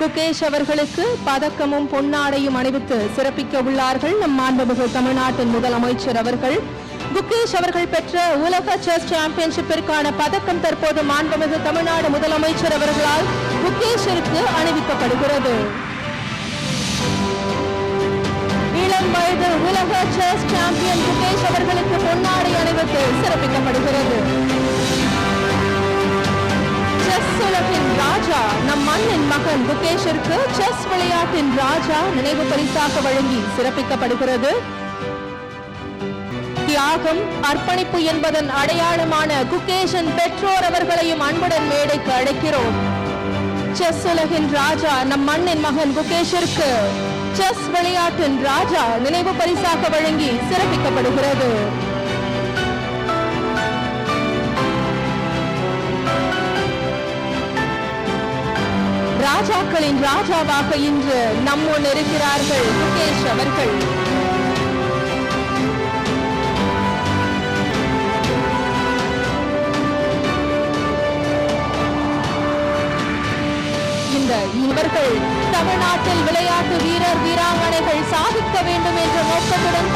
குகேஷ் அவர்களுக்கு பதக்கமும் பொன்னாடையும் அணிவித்து சிறப்பிக்க உள்ளார்கள் நம் மாண்புமிகு தமிழ்நாட்டின் முதலமைச்சர் அவர்கள். குகேஷ் அவர்கள் பெற்ற உலக செஸ் சாம்பியன்ஷிப்பிற்கான பதக்கம் தற்போது மாண்புமிகு தமிழ்நாடு முதலமைச்சர் அவர்களால் குகேஷிற்கு அணிவிக்கப்படுகிறது. இளம் வயது உலக செஸ் சாம்பியன் குகேஷ் அவர்களுக்கு பொன்னாடை அணிவித்து சிறப்பிக்கப்படுகிறது. செஸ் உலகின் ராஜா அண்ணன் மகன் புகேஷிற்கு செஸ் விளையாட்டின் ராஜா நினைவு பரிசாக வழங்கி சிறப்பிக்கப்படுகிறது. தியாகம் அர்ப்பணிப்பு என்பதன் அடையாளமான குகேஷன் பெற்றோர் அவர்களையும் அன்புடன் மேடைக்கு அழைக்கிறோம். செஸ் உலகின் ராஜா நம் மண்ணின் மகன் குகேஷிற்கு செஸ் விளையாட்டின் ராஜா நினைவு பரிசாக வழங்கி சிறப்பிக்கப்படுகிறது. ராஜாக்களின் ராஜாவாக இன்று நம்முன் இருக்கிறார்கள். முகேஷ் அவர்கள். இந்த இவர்கள் தமிழ்நாட்டில் விளையாட்டு வீரர் வீராங்கனைகள் சாதிக்க வேண்டும் என்ற நோக்கத்துடன்